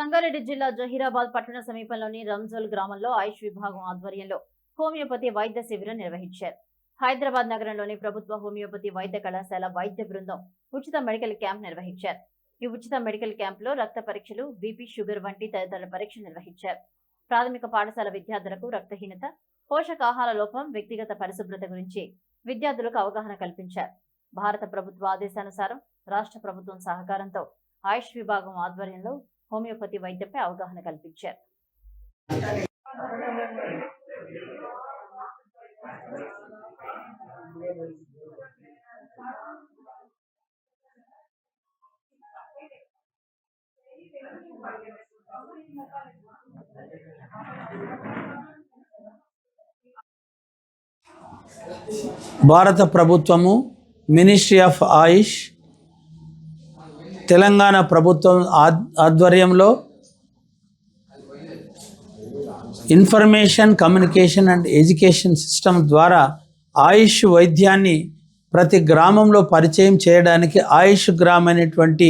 సంగారెడ్డి జిల్లా జహీరాబాద్ పట్టణ సమీపంలోని రంజోల్ గ్రామంలో ఆయుష్ విభాగం ఆధ్వర్యంలో హోమియోపతి వైద్య శిబిరం నిర్వహించారు. హైదరాబాద్ నగరంలోని ప్రభుత్వ హోమియోపతి వైద్య కళాశాల వైద్య బృందం ఉచిత మెడికల్ క్యాంప్ నిర్వహించారు. ఈ ఉచిత మెడికల్ క్యాంపులో రక్త పరీక్షలు బీపీ షుగర్ వంటి తదితర పరీక్షలు నిర్వహించారు. ప్రాథమిక పాఠశాల విద్యార్థులకు రక్తహీనత పోషకాహార లోపం వ్యక్తిగత పరిశుభ్రత గురించి విద్యార్థులకు అవగాహన కల్పించారు. భారత ప్రభుత్వ ఆదేశానుసారం రాష్ట్ర ప్రభుత్వం సహకారంతో ఆయుష్ విభాగం ఆధ్వర్యంలో హోమియోపతి వైద్యంపై అవగాహన కల్పించారు. భారత ప్రభుత్వము మినిస్ట్రీ ఆఫ్ ఆయుష్ తెలంగాణ ప్రభుత్వం ఆద్- ఆధ్వర్యంలో information communication and education system ద్వారా ఆయుష్ వైద్యాన్ని ప్రతి గ్రామంలో పరిచయం చేయడానికి ఆయుష్ గ్రామ్ అనేటువంటి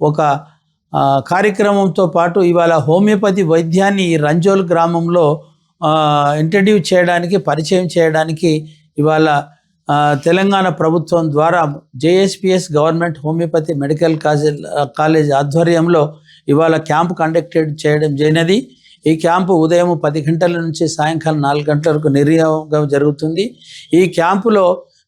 ఒక కార్యక్రమంతో పాటు ఇవాళ హోమియోపతి వైద్యాన్ని రంజోల్ గ్రామంలో ఇంట్రడ్యూస్ చేయడానికి పరిచయం చేయడానికి ఇవాళ తెలంగాణ ప్రభుత్వం ద్వారా JSPS government homoeopathy medical college college ఆధ్వర్యంలో ఇవాళ క్యాంప్ కండక్టెడ్ చేయడం జరిగినది. ఈ క్యాంపు ఉదయం పది గంటల నుంచి సాయంకాలం నాలుగు గంటల వరకు నిర్యోగం జరుగుతుంది. ఈ క్యాంపులో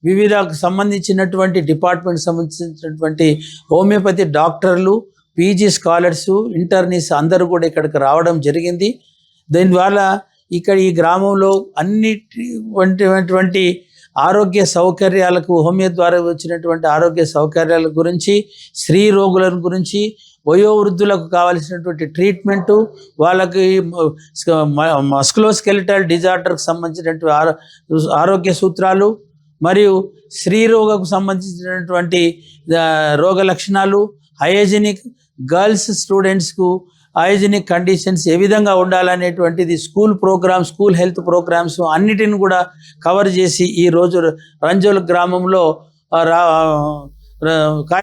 వివిధ సంబంధించినటువంటి డిపార్ట్మెంట్ సంబంధించినటువంటి హోమియోపతి డాక్టర్లు పీజీ స్కాలర్స్ ఇంటర్నీస్ అందరూ కూడా ఇక్కడికి రావడం జరిగింది. దీనివల్ల ఇక్కడ ఈ గ్రామంలో అన్నిటి వంటి ఆరోగ్య సౌకర్యాలకు హోమియో ద్వారా వచ్చినటువంటి ఆరోగ్య సౌకర్యాల గురించి స్త్రీ రోగుల గురించి వయోవృద్ధులకు కావలసినటువంటి ట్రీట్మెంటు వాళ్ళకి మస్కులోస్కెలిటల్ డిజార్డర్కి సంబంధించినటువంటి ఆరో ఆరోగ్య సూత్రాలు మరియు స్త్రీ రోగకు సంబంధించినటువంటి రోగ లక్షణాలు హైజెనిక్ గర్ల్స్ స్టూడెంట్స్కు హైజెనిక్ కండిషన్స్ ఏ విధంగా ఉండాలనేటువంటిది school programs school health programs అన్నిటిని కూడా కవర్ చేసి ఈ రోజు రంజోల్ గ్రామంలో రా-